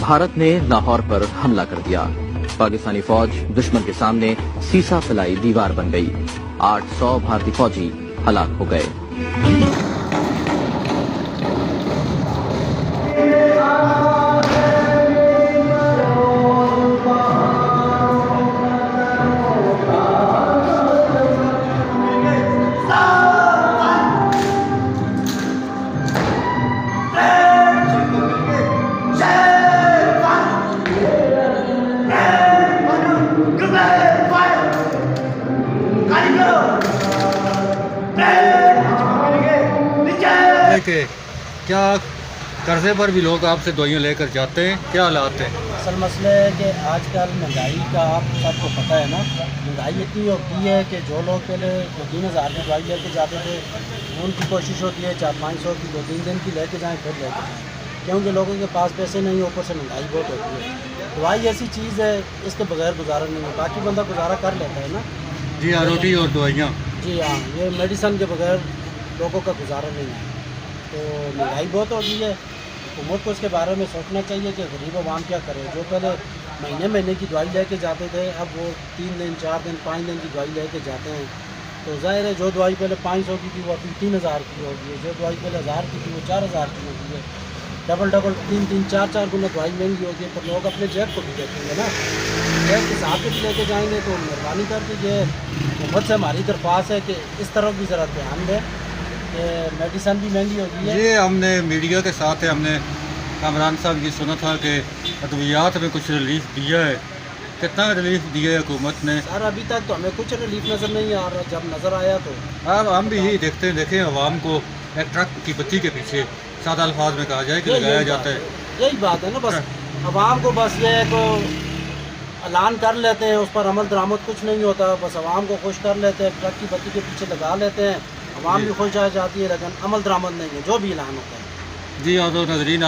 بھارت نے لاہور پر حملہ کر دیا۔ پاکستانی فوج دشمن کے سامنے سیسا فلائی دیوار بن گئی۔ آٹھ سو بھارتی فوجی ہلاک ہو گئے۔ ہے کہ کیا قرضے پر بھی لوگ آپ سے دوائیاں لے کر جاتے ہیں؟ کیا حالات ہیں؟ اصل مسئلہ ہے کہ آج کل مہنگائی کا آپ سب کو پتہ ہے نا مہنگائی اتنی ہوتی ہے کہ جو لوگ پہلے دو تین ہزار میں دوائی لے کے جاتے تھے ان کی کوشش ہوتی ہے چار پانچ سو کی دو تین دن کی لے کے جائیں پھر لے کے جائیں۔ کیونکہ لوگوں کے پاس پیسے نہیں اوپر سے مہنگائی بہت ہوتی ہے۔ دوائی ایسی چیز ہے اس کے بغیر گزارا نہیں ہے۔ باقی بندہ گزارا کر لیتا ہے نا۔ جی آر اور دوائیاں۔ جی ہاں یہ میڈیسن کے بغیر لوگوں کا گزارا نہیں ہے۔ تو مہنگائی بہت ہو گئی ہے۔ حکومت کو اس کے بارے میں سوچنا چاہیے کہ غریب عوام کیا کرے۔ جو پہلے مہینے مہینے کی دوائی لے کے جاتے تھے، اب وہ تین دن، چار دن، پانچ دن کی دوائی لے کے جاتے ہیں۔ تو ظاہر ہے، جو دوائی پہلے پانچ سو کی تھی، وہ ابھی تین ہزار کی ہوگی ہے۔ جو دوائی پہلے ہزار کی تھی، وہ چار ہزار کی ہوگی ہے۔ ڈبل ڈبل تین تین چار چار گنا دوائی مہنگی ہوگی ہے، پر لوگ اپنے جیب کو بھی دیکھیں گے نا۔ جیب کے ساتھ بھی لے کے جائیں گے تو مہربانی کر کے یہ حکومت سے ہماری درخواست ہے کہ اس طرف بھی ذرا دھیان دیں۔ میڈیسن بھی مہنگی ہوتی ہے۔ یہ ہم نے میڈیا کے ساتھ ہم نے کامران صاحب یہ سنا تھا کہ ادویات میں کچھ ریلیف دیا ہے۔ کتنا ریلیف دیا ہے حکومت نے؟ سر ابھی تک تو ہمیں کچھ ریلیف نظر نہیں آ رہا جب نظر آیا تو۔ اب ہم بھی یہی دیکھتے ہیں دیکھیں عوام کو ایک ٹرک کی بتی کے پیچھے سادہ الفاظ میں کہا جائے کہ لگایا جاتا ہے۔ یہی بات ہے نا بس ہاں۔ عوام کو بس یہ ہے کہ اعلان کر لیتے ہیں اس پر عمل درآمد کچھ نہیں ہوتا بس عوام کو خوش کر لیتے ہیں ٹرک کی بتی کے پیچھے لگا لیتے ہیں۔ عوام بھی خوش جاتی ہے، لیکن عمل درآمد نہیں ہے، جو بھی اعلان ہوتا ہے۔ جی اور نظرین